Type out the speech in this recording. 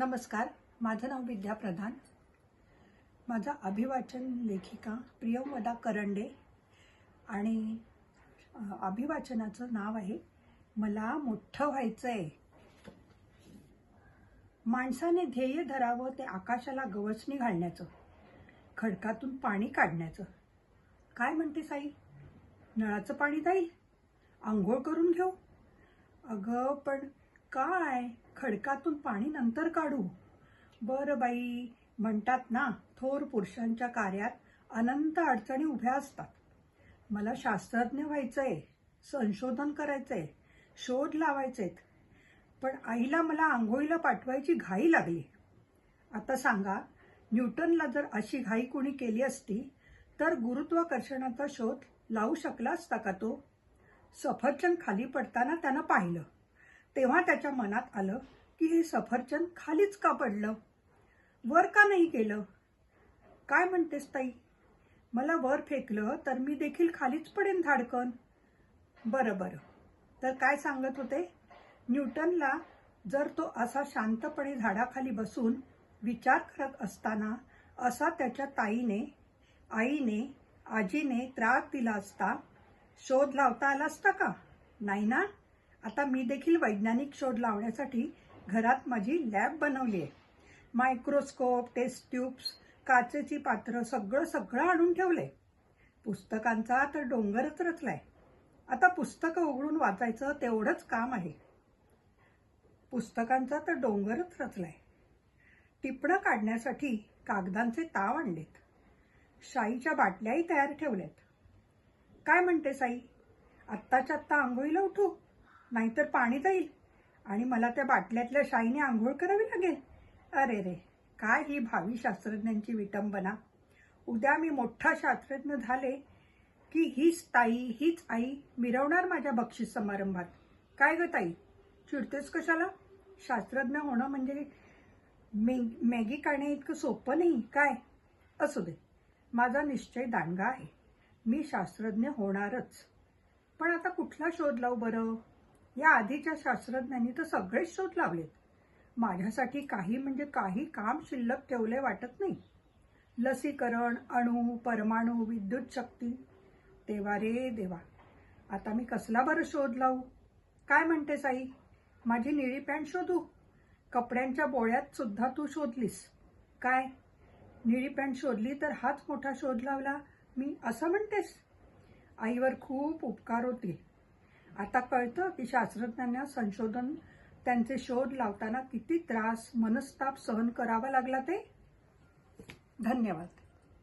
नमस्कार माझं नाव विद्या प्रधान. माझा अभिवाचन लेखिका प्रियमदा करंडे आणि अभिवाचनाचं नाव आहे मला मोठं व्हायचं आहे माणसाने ध्येय धरावं ते आकाशाला गवसणी घालण्याचं खडकातून पाणी काढण्याचं. काय म्हणते साई? नळाचं पाणी जाईल आंघोळ करून घेऊ. अगं पण काय? खडकातून पाणी नंतर काढू. बरं बाई म्हणतात ना थोर पुरुषांच्या कार्यात अनंत अडचणी उभ्या असतात. मला शास्त्रज्ञ व्हायचंय संशोधन करायचंय शोध लावायचेत. पण आईला मला आंघोळीला पाठवायची घाई लागली. आता सांगा न्यूटनला जर अशी घाई कोणी केली असती तर गुरुत्वाकर्षणाचा शोध लावू शकला असता का तो? सफरचंद खाली पडताना त्यानं पाहिलं. तेव्हा त्याच्या मनात आलं की हे सफरचंद खालीच का पडलं? वर का नाही केलं? काय म्हणतेस ताई? मला वर फेकलं तर मी देखील खालीच पडेन धाडकन. बरं बरं. तर काय सांगत होते? न्यूटनला जर तो असा शांतपणे झाडाखाली बसून विचार करत असताना असा त्याच्या ताईने आईने आजीने त्रास दिला असता शोध लावता आला असता का? नाही ना? आता मी देखील वैज्ञानिक शोध लावण्यासाठी घरात माझी लॅब बनवली आहे. मायक्रोस्कोप टेस्ट ट्यूब्स काचेची पात्र सगळं सगळं आणून ठेवलंय. पुस्तकांचा तर डोंगरच रचलाय. आता पुस्तकं उघडून वाचायचं तेवढंच काम आहे. पुस्तकांचा तर डोंगरच रचलाय. टिपणं काढण्यासाठी कागदांचे ताव आणलेत. शाईच्या बाटल्याही तयार ठेवल्यात. काय म्हणते साई? आत्ताच्या आत्ता आंघोळीला उठू? नाहीतर पाणी जाईल आणि मला त्या बाटल्यातल्या शाईने आंघोळ करावी लागेल. अरे रे काय ही भावी शास्त्रज्ञांची विटंबना. उद्या मी मोठा शास्त्रज्ञ झाले की हीच ताई हीच आई मिरवणार माझ्या बक्षीस समारंभात. काय ग ताई? चिडतेस कशाला? शास्त्रज्ञ होणं म्हणजे मे मॅगी काढणे इतकं सोपं नाही काय? असू दे माझा निश्चय दांडगा आहे. मी शास्त्रज्ञ होणारच. पण आता कुठला शोध लावू बरं? या आधीच्या शास्त्रज्ञांनी तर सगळेच शोध लावलेत. माझ्यासाठी काही म्हणजे काही काम शिल्लक ठेवले वाटत नाही. लसीकरण अणू परमाणू विद्युत शक्ती. देवा रे देवा. आता मी कसला बरं शोध लावू? काय म्हणते साई? माझी निळी पॅन्ट शोधू? कपड्यांच्या बोळ्यात सुद्धा तू शोधलीस. काय? निळी पॅन्ट शोधली तर हाच मोठा शोध लावला? मी असं म्हणतेस? आईवर खूप उपकार होतील. आता कळतं की शास्त्रज्ञांना संशोधन त्यांचे शोध लावताना किती त्रास मनस्ताप सहन करावा लागला ते? धन्यवाद.